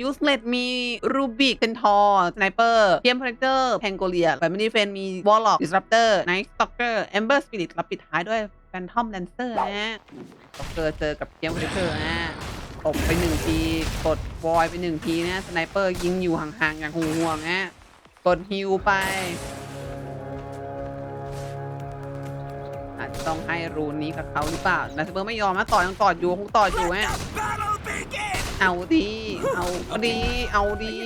ยูสเลตมีรูบิกเซนทอร์สไนเปอร์เทียมพ r ร c เตอร์แพงโกเลียแบมินิเฟนมีวอลล็อกดิสรัปเตอร์ไนท์สต็อกเกอร์แอมเบอร์สปิริตแล้วปิดท้ายด้วยแฟนทอมแลนเซอร์นะฮะสต็อกเกอร์เจอกับเทียมพ r ร c เตอร์นะตบไปหนึ่งทีกดวอยไปหนึ่งทีนะสไนเปอร์ยิงอยู่ห่างๆอย่างห่วงๆนะฮะกดฮิวไป อาจจะต้องให้รูนนี้กับเขาหรือเปล่านาสเปอร์ไม่ยอมนะต่อยังต่ออยู่คงต่ออยู่ฮะเอาดีเอาดีเอาดี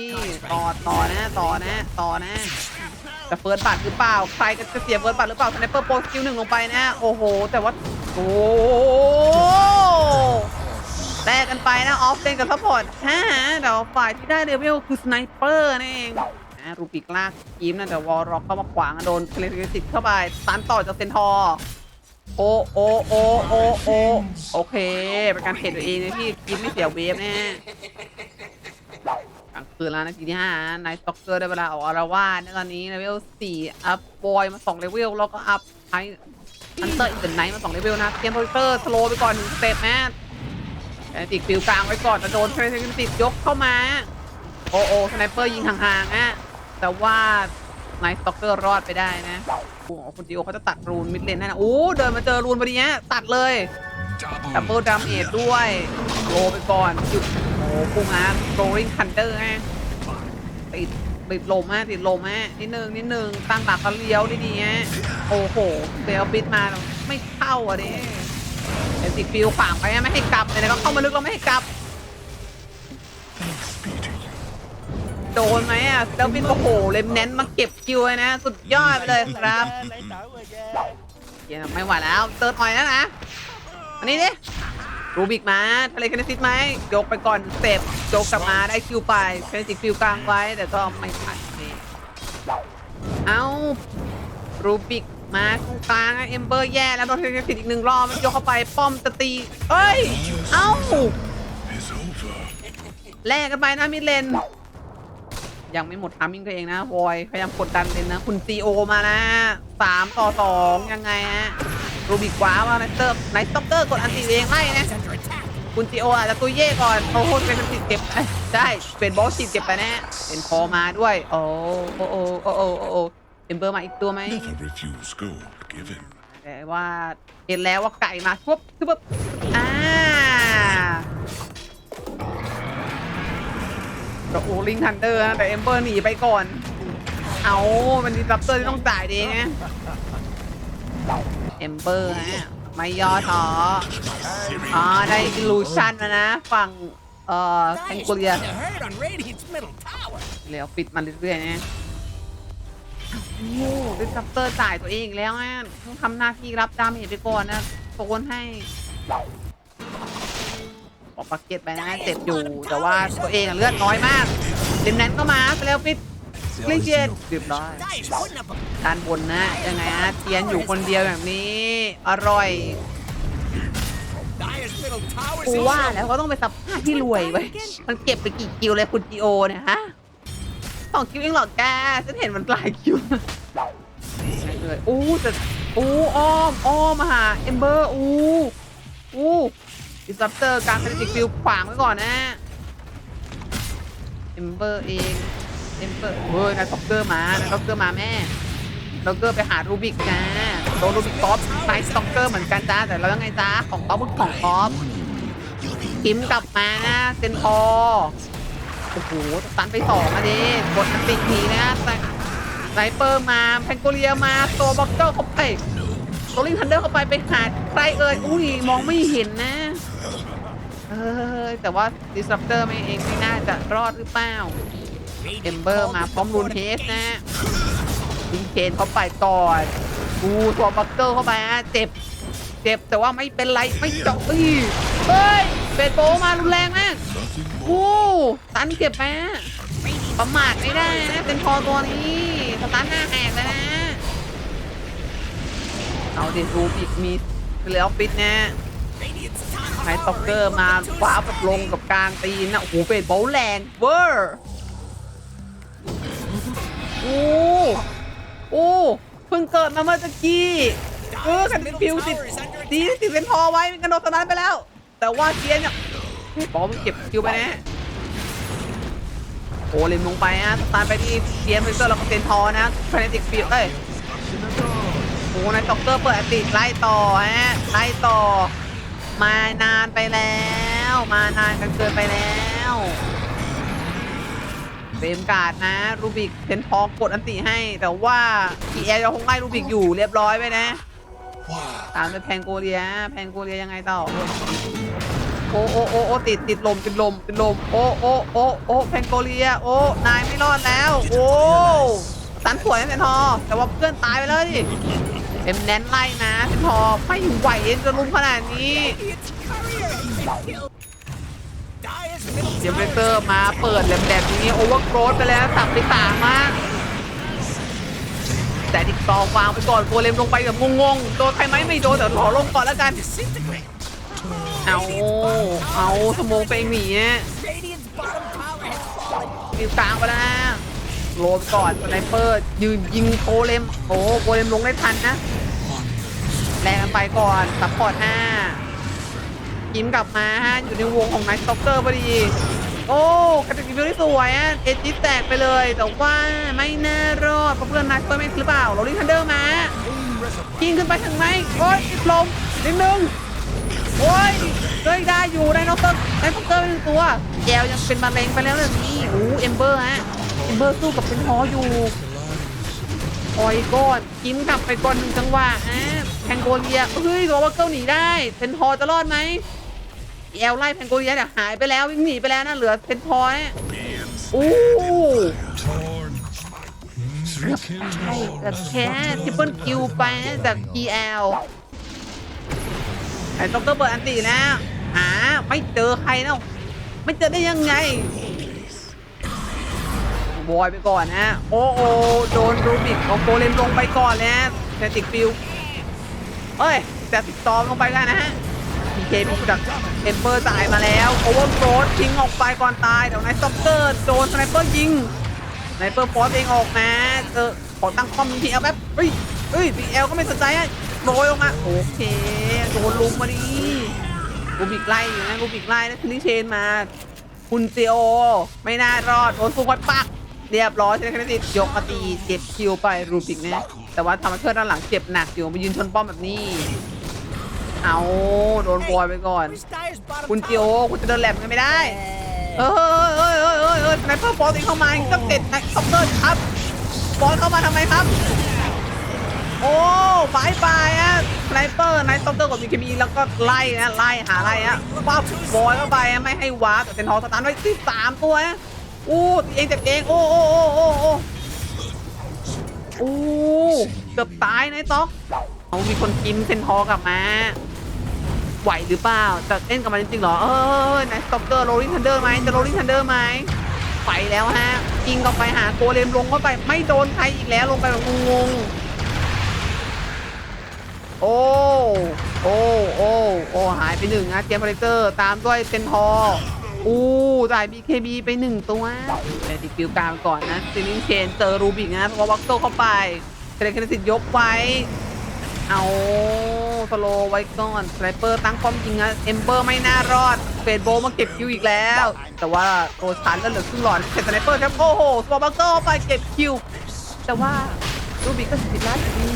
ต่อต่อนะต่อนะต่อนะจะเฟิร์สบัตรหรือเปล่าใครจะเสียเฟิร์สบัตรหรือเปล่าสไนเปอร์โปรสกิลหนึ่งลงไปนะโอ้โห แต่ว่าโอ้แลกกันไปนะออฟเลนกับซัพพอร์ตฮะแต่ว่าฝ่ายที่ได้เลเวลคือสไนเปอร์นั่นเองนะรูปิกลากกีมนะแต่วอลร็อกเข้ามาขวางโดนเคลริสิตเข้าไปตันต่อจากเซนทอร์ โอโอโอโอโอโอเคเป็นการเทรดตัวเองนะที่กินไม่เสียเวฟแน่กลางคืนแล้วนาทีที่ห้านายสต็อกเกอร์ได้เวลาออกอารวาสในตอนนี้เลเวลสี่อัพบอยมาสองเลเวลแล้วก็อัพไออันเตอร์อินเตอร์ไนท์มาสองเลเวลนะเกมโปรเตอร์สโลไปก่อนหนึ่งสเต็ปแม่แอนติกฟิวกลางไว้ก่อนจะโดนเทรนติกยกเข้ามา โอโอสไนเปอร์ยิงห่างๆอะแต่ว่า นายสต็อกเกอร์รอดไปได้นะ โอ้โหคุณดิโอเขาจะตัดรูนมิดเลนแน่นะโอ้เดินมาเจอรูนพอดีเนี้ยตัดเลยดับเบิลดามเอจด้วยโลไปก่อนหยุดโอ้โหพุ่งนะโรลิงคันเดอร์ฮะติดติดลมฮะติดลมฮะนิดนึงนิดนึงตั้งหลักก็เลี้ยวดีๆฮะโอ้โหเบลปิดมาไม่เข้าอะดิเอ็นติฟิลขวางไปฮะไม่ให้กลับเลยนะก็เข้ามาลึกแล้วไม่ให้กลับ โดนไหมอะแล้วบินโอ้โหเลมเน้นมาเก็บคิวเลยนะ สุดยอดไปเลยครับเยังไม่ไหวแล้วเติร์ดออยแล้วนะอันนี้ดิรูบิกมาทะเลคเนซิตไหมยกไปก่อนเสร็จยกกลับมาได้คิวไปเคเนซิตคิวกลางไว้ แต่ก็ไม่ทันนี่เอารูบิกมาตรงกลางเอมเบอร์แย่แล้วโดนเทเลคเนซิตอีกหนึ่งรอบมันยกเข้าไปป้อมจะตีเอ้ย เอ้า is over. แลกกันไปนะมิดเลน ยังไม่หมดทามิ่งตัวเองนะวอยพยายามกดดันเลนนะ คุณซีโอมานะสามต่อสองยังไงฮะรูบิกว้าว่าไนเตอร์ไนสต็อกเกอร์กดอันตีเองให้นะ คุณซีโออาจจะตุยเย่ก่อนโอ้โหเป็นติดเก็บเอ้ยใช่เป็นบอสติดเก็บไปแน่เป็นคอมาด้วย โอ้โอ้โอ้โอ้โอ้โอ้โอ้เอมเบอร์มาอีกตัวไหม Never refuse gold given. แต่ว่าเห็นแล้วว่าไก่มาปุ๊บปุ๊บอ่า ก็โอลิงทันเดอร์นะแต่เอมเบอร์หนีไปก่อน เอามันดีรับเตอร์ที่ต้องจ่ายดีไงเอมเบอร์ฮะไม่ย่อท้ออ๋อได้อิลูชันมานะ ฝั่งเอ่อแองโกเลียแล้วปิดมันเรื่อยๆนะโอ้โหดิซัปเตอร์จ่ายตัวเองอีกแล้วอะต้องทำหน้าที่รับดาเมจไปก่อนนะโซนให้ ออกปากเก็ตไปนะเจ็บอยู่ แต่ว่าตัวเองอะเลือดน้อยมากเดนแนนก็มาไปแล้วปิดกลิ้งเกียร์เรียบร้อย Dire's putting up a ด้านบนนะยังไงฮะเทียนอยู่คนเดียวแบบนี้ อร่อย Dire's middle tower's กูว่าแล้วก็ต้องไปสับผ้าที่รวยไว้ยมันเก็บไปกี่คิวเลยคุณจีโอเนี่ยฮะสองคิวเองเหรอแกฉันเห็นมันหลายคิวเลยอู้แต่อู้อ้อมอ้อมมาหาเอมเบอร์อู้อู้ ดิสซัปเตอร์กางเป็นติฟิวขวางไว้ก่อนนะเอมเบอร์เองเอมเบอร์เฮ้ยนายซ็อกเกอร์มานายซ็อกเกอร์มาแม่ซ็อกเกอร์ไปหารูบิกนะโดนรูบิกท็อปไนายซ็อกเกอร์เหมือนกันจ้าแต่เรายังไงจ้าของท็อปคือของท็อปคิมกลับมานะเซนพอโอ้โหตันไปสองอะดิกดอันติทีนะไซเปอร์มาแพนโกเลียมาตัวบ็อกเกอร์เข้าไปโรลิงทันเดอร์เข้าไปไปหาใครเอ่ยอุ้ยมองไม่เห็นนะ เออแต่ว่าดิสรัปเตอร์ไม่เองไม่น่าจะรอดหรือเปล่าเอมเบอร์มาพร้อมรูนเทสนะดิงเคนเข้าไปก่อนกูตัวบักเกอร์เข้าไปนะเจ็บ เจ็บแต่ว่าไม่เป็นไรไม่เจาะเอ้ยเฮ้ยเบดโบมารุนแรงมาก Nothing more. โอ้ตันเก็บไปนะประมาทไม่ได้นะเป็นพอตัวนี้สตันหน้าแหกเลยนะเอาเดรูอีกมีเหลือออฟฟิศนะ ไฮต็อกเกอร์มาคว้าปัดลงกับกลางตีนนะโอ้โหเบดโบแรงเวอร์โอ้โอ้เพิ่งเกิดมาเมื่อตะกี้เออกันนฟิวติดดีติดเป็นพอไว้มันกระโดดสตันไปแล้ว แต่ว่าเกียร์เนี่ยบอลมันเก็บคิวไปแน่โอ้เลมลงไปฮะตาร์ทไปที่เซียนเฟเซอร์แล้วก็เซนทอนะคาเนติกฟิลเอ้ยโอ้นายต็อกเกอร์เปิดอติไล่ต่อฮะไล่ต่อ มานานไปแล้ว มานานกันเกินไปแล้วเฟรมการ์ดนะ รูบิกเซนทอร์กดอันติให้ แต่ว่าพีเอยังคงไล่รูบิกอยู่เรียบร้อยไปนะ ตามไปแพนโกเลีย แพนโกเลียยังไงต่อ โอ้โอ้โอ้โอ้ติดติดลมติดลมติดลม โอ้โอ้โอ้โอ้แพนโกเลีย โอ้ นายไม่รอดแล้ว โอ้สันสวยนะเซนทอแต่ว่าเพื่อนตายไปแล้วดิ เอ็มแนนไล่นะเซนทอไม่ไหวจะลุมขนาดนี้เจมเบเตอร์มาเปิดแหลมๆอย่างนี้โอเวอร์โกรธไปแล้วสับไปสามมาก แต่ดิกตองวางไปก่อนโกเลมลงไปแบบงงๆโดนใครไหมไม่โดนแต่ขอลงก่อนแล้วกัน เอาเอาสมองไปหนีอะ Radiant's bottom tower has fallen. ฟิวกลางไปแล้วนะ โรยไปก่อนสไนเปอร์ยืนยิงโกเลมโอ้โกเลมลงได้ทันนะแรงไปก่อนซัพพอร์ตห้ายิ้มกลับมาฮะอยู่ในวงของไนท์สต็อกเกอร์พอดี โอ้กระติกวิวที่สวยอะเอจิแตกไปเลย แต่ว่าไม่น่ารอดเพราะเพื่อนนักเตอร์ไม่หรือเปล่าโรลลิ่งทันเดอร์มายิงขึ้นไปถึงไหมโอ้ยติดลมนิดนึงโอ้ยเฮ้ยได้อยู่ได้น็อกเตอร์ได้น็อกเตอร์ไปหนึ่งตัวแกวยังเป็นมะเร็งไปแล้วเลยนี่โอ้เอมเบอร์ฮะ เบอร์สู้กับเป็นฮออยู่โอ้ยก้อนกิมกลับไปก่อนหนึ่งจังหวะฮะแพงโกเลียเฮ้ยตัวว่าเก้าหนีได้เพนทอจะรอดไหมแอลไล่แพงโกเลียเนี่ยหายไปแล้ววิ่งหนีไปแล้วนะเหลือเพนทอเนี่ยโอ้ใช่แต่แค่ทิปเปิลคิวไปจาก PL ไอ้ต็อกเตอร์เปิดอันตีแล้วหาไม่เจอใครแล้วไม่เจอได้ยังไง บอยไปก่อนนะโอ้โอโดนรูบิกเอาโกเลมลงไปก่อนแล้ว แตติกฟิลเอ้ย แต่ติดตอมลงไปกันนะฮะ PK มีจากเอมเบอร์จ่ายมาแล้วโอเวอร์โกรดทิ้งออกไปก่อนตายเดี๋ยวนายสต็อกเกอร์โดนสไนเปอร์ยิงไนเปอร์ฟอสเองออกมาเออขอตั้งคอมพีเอลแป๊บเฮ้ยเฮ้ยพีเอลก็ไม่สนใจอะโรยลงมาโอเคโดนลุมมาดิกูบิกไล่อยู่นะกูบิกไล่นะคือลิเชนมาคุณเซีโอไม่น่ารอดโดนฟูฟัดปัก เรียบร้อยใช่ไหมครับติดยกมาตีเจ็บคิวไปรูบิกนะแต่ว่าทำให้เพื่อนด้านหลังเจ็บหนักอยู่มายืนชนป้อมแบบนี้ เอาโดนบอยไปก่อน คุณเซีโอ tower? คุณจะเดินแหลมกันไม่ได้ เอ้ยเอ้ยเอ้ยเอ้ยเอ้ยสไนเปอร์ฟอร์ติงเข้ามาตั้งเจ็ดนะคอปเตอร์ครับฟอร์เข้ามาทำไมครับโอ้ฝ่ายฝ่ายอะสไนเปอร์ไนท์คอปเตอร์กับมีเคมีแล้วก็ไล่นะไล่หาไล่อะปั๊บบอยเข้าไปไม่ให้วาร์ปแต่เซนทอร์สตาร์ไว้ที่สามตัวนะ อู้ตีเองเจ็บเองโอ้โอ้โอ้โอ้โอ้โอ้เกือบตายนายต็อกเอามีคนกินเซนทอกลับมา ไหวหรือเปล่าจะเล่นกับมันจริงๆเหรอเออไหนสต็อกเกอร์โรลลิ่งทันเดอร์ไหมจะโรลลิ่งทันเดอร์ไหมไปแล้วฮะยิงเข้าไปหาโกเลมลงเข้าไปไม่โดนใครอีกแล้วลงไปแบบงงโอ้โอ้โอ้โอ้หายไปหนึ่งนะเจมส์พาริเตอร์ตามด้วยเซนทอ อู้จ่าย BKB ไปหนึ่งตัวแต่ติดฟิวกลางก่อนนะซิลิงเชนเจอรูบิกนะเพราะวัคโตเข้าไปเทเลคเนสิตยกไว้ เอาสโลไว้ก่อนสไนเปอร์ตั้งป้อมยิงนะเอมเบอร์ไม่น่ารอดเฟดโบมาเก็บคิวอีกแล้ว แต่ว่าตัวชันก็เหลือครึ่งหลอดเก็บสไนเปอร์ครับโอ้โหสปอร์บัคเกอร์ไปเก็บคิว แต่ว่ารูบิกก็สิบล้านดี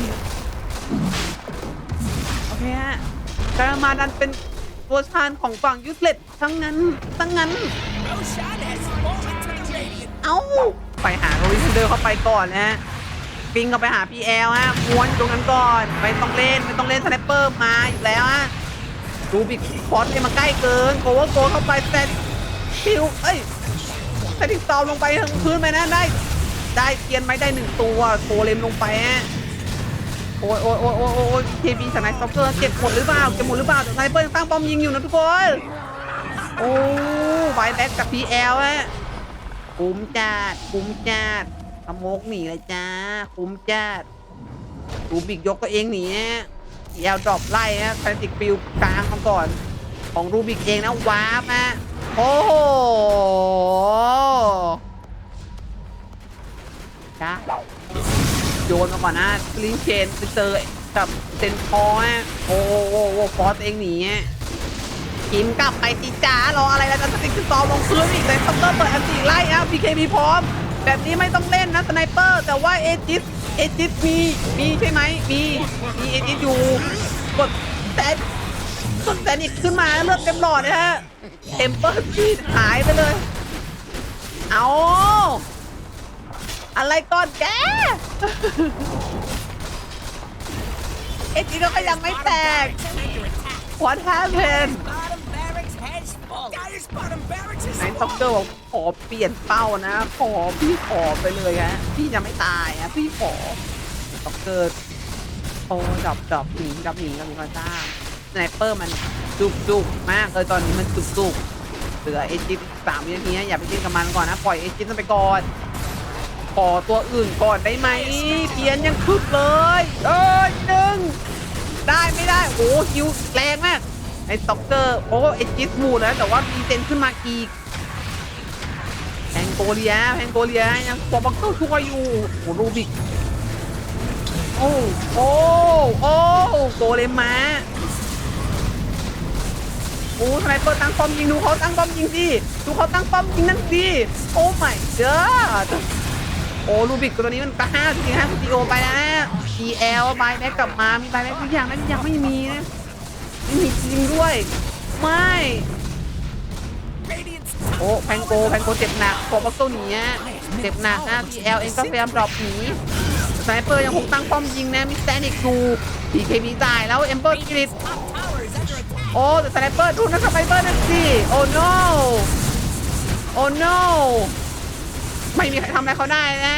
โอเคฮะการมาดันเป็น ตัวชานของฝั่งยูสเลตทั้งนั้นทั้งนั้น เอ้า ไปหาโรลินเดอร์เข้าไปก่อนนะฮะปิงเข้าไปหาพีแอลฮะม้วนตรงนั้นก่อนไม่ต้องเล่นไม่ต้องเล่นสไนเปอร์มาอีกแล้วฮะดูบิกฟอสเนี่ยมาใกล้เกินโกว่าโกเข้าไปแต่คิวเอ้ยแตดิสตอมลงไปทางพื้นไปนะได้ ได้เทียนไหมได้หนึ่งตัวโกเลมลงไปฮะ โอ้ยโอ้ยโอ้ยโอ้ยโอ้ยเคบีสไนสต็อกเกอร์เก็บหมดหรือเปล่าเก็บหมดหรือเปล่าแต่ไนเปอร์ยังตั้งป้อมยิงอยู่นะทุกคนโอ้ไวแบ็กกับพีแอลฮะคุ้มจัดคุ้มจัดขโมกหนีเลยจ้าคุ้มจัดรูบิกยกตัวเองหนีนะแอลดรอปไล่นะแฟนติกฟิลกลางมาก่อน ของรูบิกเองนะว้าร์ปนะโอ้โหจ้า โยนมาก่อนนะสลิงเชนไปเจอกับเซนทอโอ้โหโอ้โหฟอสเองหนีอะกิมกลับไปสิจ้ารออะไรแล้วจะสติ๊กสตอมลงพื้นอีกเลยซัมเตอร์เปิดอันตีไล่ครับพีเคมีพร้อม แบบนี้ไม่ต้องเล่นนะสไนเปอร์แต่ว่าเอจิสเอจิสมีมีใช่ไหมมีมีเอจิสอยู่กดแต่กดแต่อีกขึ้นมาเลือดเต็มหลอดนะฮะเอมเปอร์ซีหายไปเลย เอา อะไรก่อนแก เอจิสก็ยังไม่แตก What happened Bottom barracks has fallen. Guys, bottom barracks is ไหนต็อกเกอร์บอกขอเปลี่ยนเป้านะ ขอพี่ขอไปเลยฮะ พี่จะไม่ตายอะพี่ขอต็อกเกอร์โอ้ดับดับหนีดับหนีกับมีคอนซ่าสไนเปอร์มันจุกจุกมากเลยตอนนี้มันจุกจุกเหลือเอจิปสามวินาทีนะอย่าไปกินกับมันก่อนนะ ปล่อยเอจิปมันไปก่อน ขอตัวอื่นก่อนได้ไหมเพียนยังคึกเลยเอ้ยหนึ่งได้ไม่ได้โอ้คิวแรงมากไอ้ต็อกเกอร์โอ้เอจิสมูดแล้วแต่ว่ามีเซนขึ้นมาอีกแพงโกเลียแพงโกเลียยังตัวบักเกอร์ชัวอยู่โอ้รูบิกโอ้โอ้โอ้โกเลมมาโอ้ทนายเปิดตั้งป้อมยิงดูเขาตั้งป้อมยิงสิดูเขาตั้งป้อมยิงนั่นสิโอ้ไม่เจ้า โอ้รูบิกตัวนี้มันก็ห้าจริงๆห้าสตีโอไปแล้วนะ GL บายแบ็กกลับมา มีบายแบ็กทุกอย่างแล้วยังไม่มีนะไม่มีจริงด้วย ไม่ โอ้แพงโกแพงโกเจ็บหนักโคบัสโซหนีอะเจ็บหนักนะ TL เองก็พยายามดรอปหนีสไนเปอร์ยังคงตั้งป้อมยิงนะมิสแตนอีกดูพีเคมีตายแล้วเอมเบอร์กริดโอ้แต่สไนเปอร์ดูนะสไนเปอร์นั่นสิโอ้ no โอ้ no ไม่มีใครทำอะไรเขาได้นะ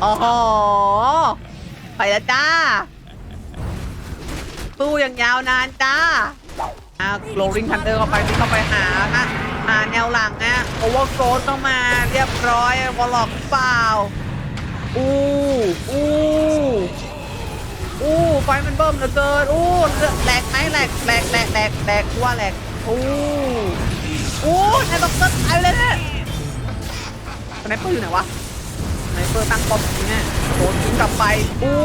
โอ้โหไปแล้วจ้าตู้อย่างยาวนานจ้าอ่าโกลริงทันเดอร์เข้าไปนี่เข้าไปหานะหาแนวหลังนะโอเวอร์โกรต้องมาเรียบร้อยวอลล็อกเปล่าอู้อู้อู้ไฟมันเบิ่มเหลือเกินอู้แหลกไหมแหลกแหลกแหลกแหลกแหลกว่าแหลกอู้อู้นายต้องเกิดตายเลยเนี่ย สไนเปอร์อยู่ไหนวะสไนเปอร์ตั้งป้อมยิงเนี่โดนยิงกลับไปอู้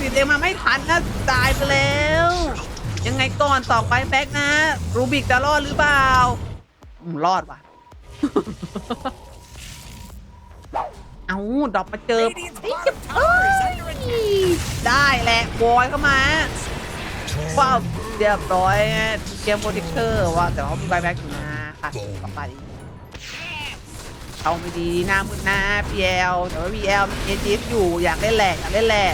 ดีเดมาไม่ทันนะตายไปแล้ว ยังไงก่อนสองไปแบ็กนะ รูบิกจะรอดหรือเปล่าอืมรอดว่ะ เอาดรอปมาเจอ Radiant's เฮ้ยเจ็บเอ้ยได้แหละบอยเข้ามาว้าวเรียบร้อยเกมโปรเทคเตอร์ว่าแต่ว่ามีใบแบ็กอยู่นะค่ะกลับไป เอาไม่ดีหน้ามืดหน้า PL แต่ว่า PL มีเอจิสอยู่อยากเล่นแหละอยากเล่นแหละ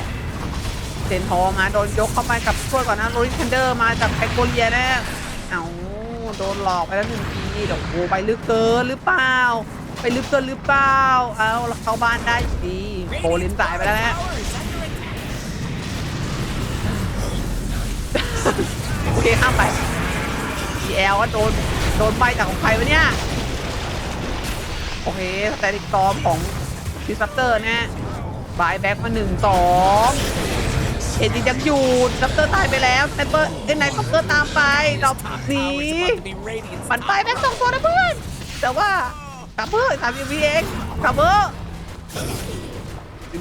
เซนทอมาโดนยกเข้าไปกับช่วยก่อนนะโรลิคันเดอร์มาจากแพคโกเลียนะเอาโดนหลอกไปแล้วหนึ่งทีเดี๋ยวโอ้ไปลึกเกินหรือเปล่า ไปลึกเกินหรือเปล่า เอาเข้าบ้านได้ดีโบลินตายไปแล้วนะโอเคข้ามไป PL ว่าโดนโดนใบจากของใครวะเนี่ย โอเคสแตติกตอมของดิสซัปเตอร์นะบายแบ็กมาหนึ่งสองเอ็นจียังอยู่ดิสซัปเตอร์ตายไปแล้วสไนเปอร์เอ็นไนท็อปเตอร์ตามไปดรอปหนี Tower is about to be Radiant's มันไปแบ็กสองตัวนะเพื่อน แต่ว่ากลับเพื่อนสามสิบวิเองกลับเพื่อน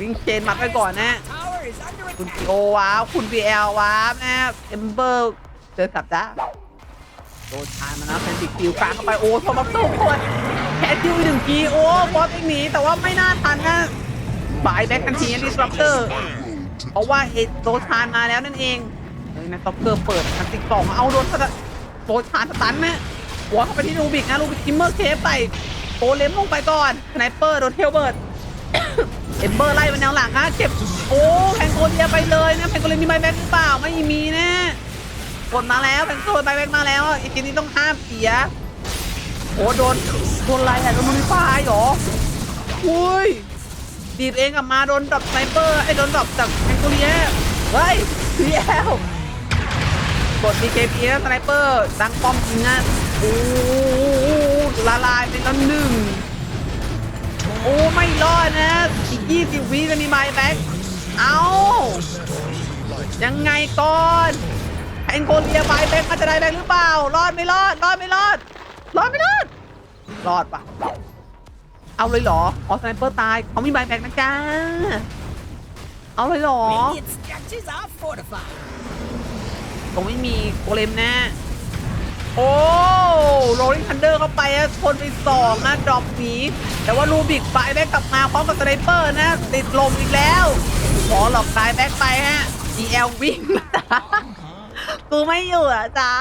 วิ่งเชนมาไปก่อนนะ คุณโอว้าวคุณพีเอลว้าวนะเอมเบอร์เจอกับจ้าโดนทานมานะเป็นดิกคิวกลางเข้าไปโอ้โทมัสโต้คน แค่คิวหนึ่งทีโอ้บอสเองหนีแต่ว่าไม่น่าทันนะบายแบ็กทันทีดิสรับเตอร์เพราะว่าเอโดนทานมาแล้วนั่นเองเฮ้ยนะต็อเกอร์เปิดทันติกสองเอาโดนสตันโดนทานสตันนะหัวเข้าไปที่ลูบิกนะลูบิกทิมเมอร์เคฟไปโอเลมลงไปก่อนสไนเปอร์โดนเทลเบิร์ดเอ็มเบอร์ไล่มาแนวหลังนะเก็บโอ้แพงโกเลียไปเลยนะแพงโกเลียมีใบแบ็กหรือเปล่าไม่มีนะกดมาแล้วแพงโกใบแบ็กมาแล้วอีกทีนี้ต้องห้ามเสียโอ้โดน โดนอะไรอะโดนมันไฟหรออุ้ยดีดเองกลับมาโดนดรอปไนเปอร์ไอ้โดนดรอปจากแพงโกเลียเฮ้ยพีแอลกด BKP แล้วสไนเปอร์ตั้งป้อมยิงนะโอ้ละลายไปแล้วหนึ่งโอ้ไม่รอดนะอีก20วิจะมีไม้แบ็กเอายังไงก่อนแองโกเลียไม้แบ็กมันจะได้แบ็กหรือเปล่ารอดไม่รอดรอดไม่รอดรอดไม่รอด รอดปะเอาเลยเหรออ๋อสไนเปอร์ตายเขามีไมแบ็กนะจ้าเอาเลยเหรอ Radiant structures are fortified. ตรงไม่มีโกเลมแน่โอ้โรลิงทันเดอร์เข้าไปอะชนไปสองนะดรอปหนีแต่ว่าลูบิกไฟแบ็กกลับมาพร้อมกับสไนเปอร์นะ ติดลมอีกแล้วขอหลอกตายแบ็กไปฮะ EL วิ่งนะจ้ากูไม่อยู่อะจ้า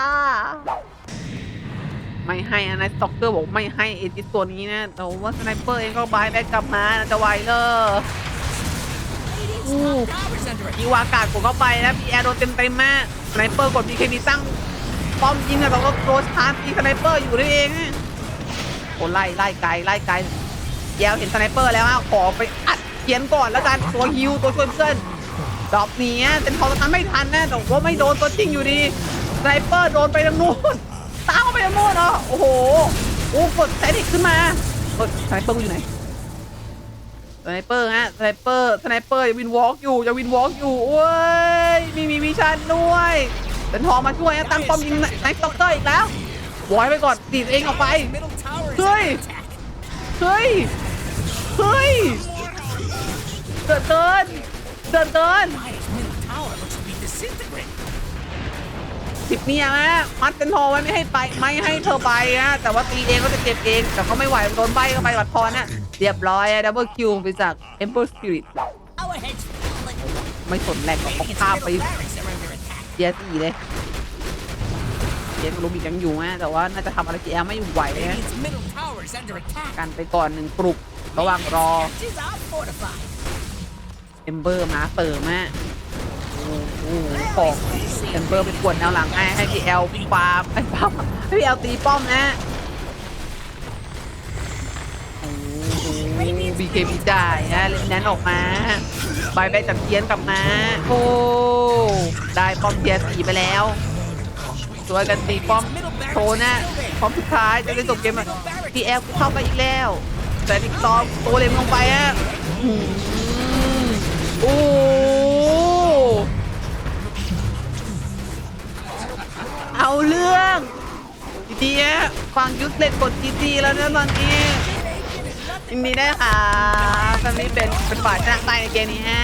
ไม่ให้อะนะสต็อกเกอร์บอกไม่ให้เอจิตตัวนี้นะแต่ว่าสไนเปอร์เองก็บายแบ็กกลับมานะจะไหวเลยอู้ Towers under attack. อีวากาดกดเข้าไปนะพีแอร์โดนเต็มเต็มๆมากสไนเปอร์กดบีเคบีตั้งป้อมยิงอะแต่ว่าโดนชาร์จตีสไนเปอร์อยู่นั่นเองอะโอ้ไล่ไล่ไกลไล่ไกลแยวเห็นสไนเปอร์แล้วอะขอไปอัดเขียนก่อนแล้วกันตัวฮิวตัวช่วยเพื่อนดรอปหนีอะเป็นพอตอนไม่ทันนะแต่ว่าไม่โดนตัวจริงอยู่ดีสไนเปอร์โดนไปทางนู้น ตามเข้าไปทางนู้นเหรอโอ้โหโอ้กดแซนิกขึ้นมาเฮ้ยสไนเปอร์กูอยู่ไหนสไนเปอร์ฮะสไนเปอร์สไนเปอร์ยังวินวอล์กอยู่ยังวินวอล์กอยู่โอ้ยมีมีวิชันด้วยเป็นทองมาช่วยนะตั้งป้อมยิงไนท์ต็อกเตอร์อีกแล้วบอยไปก่อนตีตัวเองออกไป Middle tower is Hey. under attack. เฮ้ยเฮ้ยเดินเดินเดินเดิน สิบเมียนะมัดเป็นทอไว้ไม่ให้ไปไม่ให้เธอไปนะแต่ว่าตีเองก็จะเก็บเอง แต่เขาไม่ไหวโดนใบเข้าไปบัดพรน่ะเรียบร้อยดับเบิลคิวไปจาก Emperor Spirit Our heads falling. ไม่สนแหลกหรอกเขาข้ามไปเจียสี่เลยเจียลูบิกยังอยู่นะแต่ว่าน่าจะทำอะไรเจียไม่ไหวนะกันไปก่อนหนึ่งกลุ่มระหว่างรอเอมเบอร์มาเติมฮะ โอ้โหองเอมเบอร์ไปกวนแนวหลังให้ให้พี่แอลฟาร์มไอ้าร์มให้พี่แอลตีป้อมนะบีเคพีจ่ายนะเลนแนนออกมาบายแบจากเทียนกลับมา โอ้ ได้ป้อมเทียนสีไปแล้วสวยกันตีป้อมโชว์นะป้อมสุดท้ายจะได้จบเกมอะพี่แอลเข้าไปอีกแล้ว แต่ดิกตอมโตเลมลงไปอะโอ้ เอาเรื่องดีๆอะฟังยุทธเล็กกดจีจีแล้วนะตอนนี้ยินดีได้วยค่ะตอนนี่เป็นเป็นฝ่ายชนะตายในเกมนี้ฮะ